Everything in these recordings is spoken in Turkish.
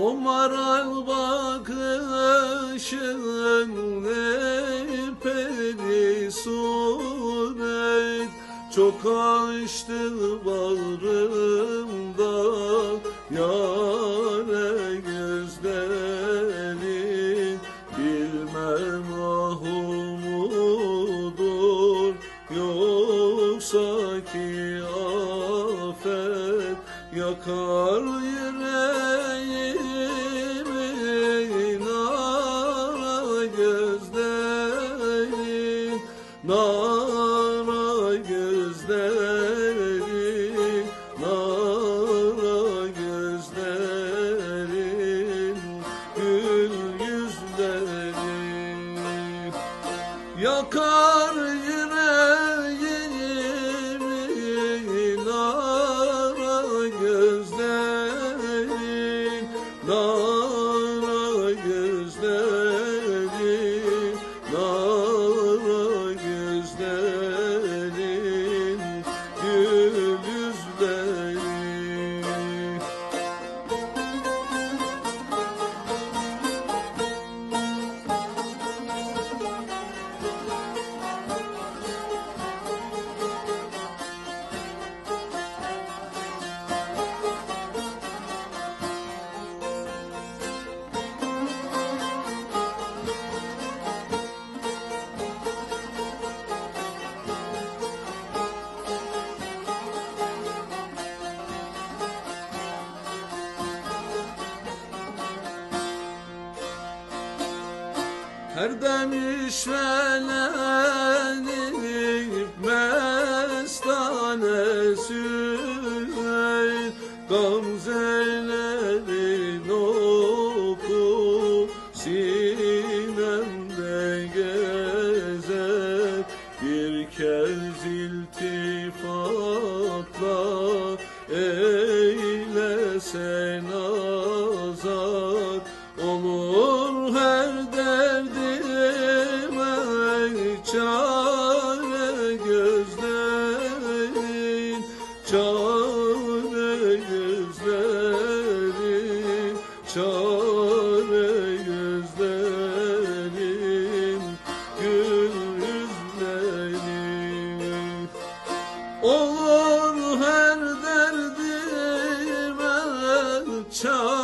O maral bakışın eperi suret Çok açtı bağrımda yare gözlerin Bilmem ah Yakar yüreğimi nara gözlerin Her demiş velenip mestane süzey Gamzelerin oku sinemde gezer. Bir kez iltifatla eylesen azar 愁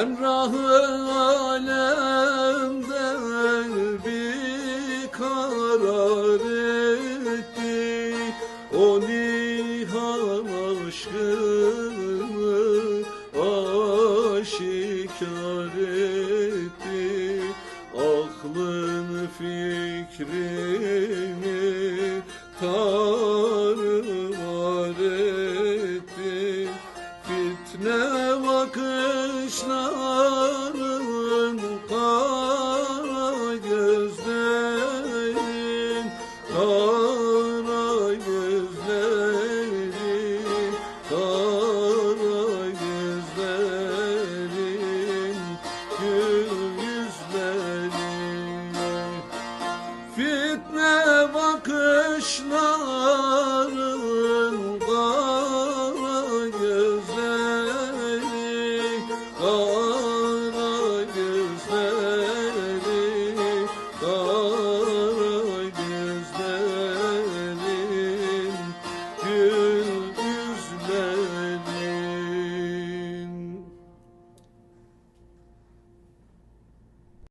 Emrahı alemden bir karar etti. O nihan aşkını aşikar etti. Aklını fikrini tarumar etti. Fitne Oh.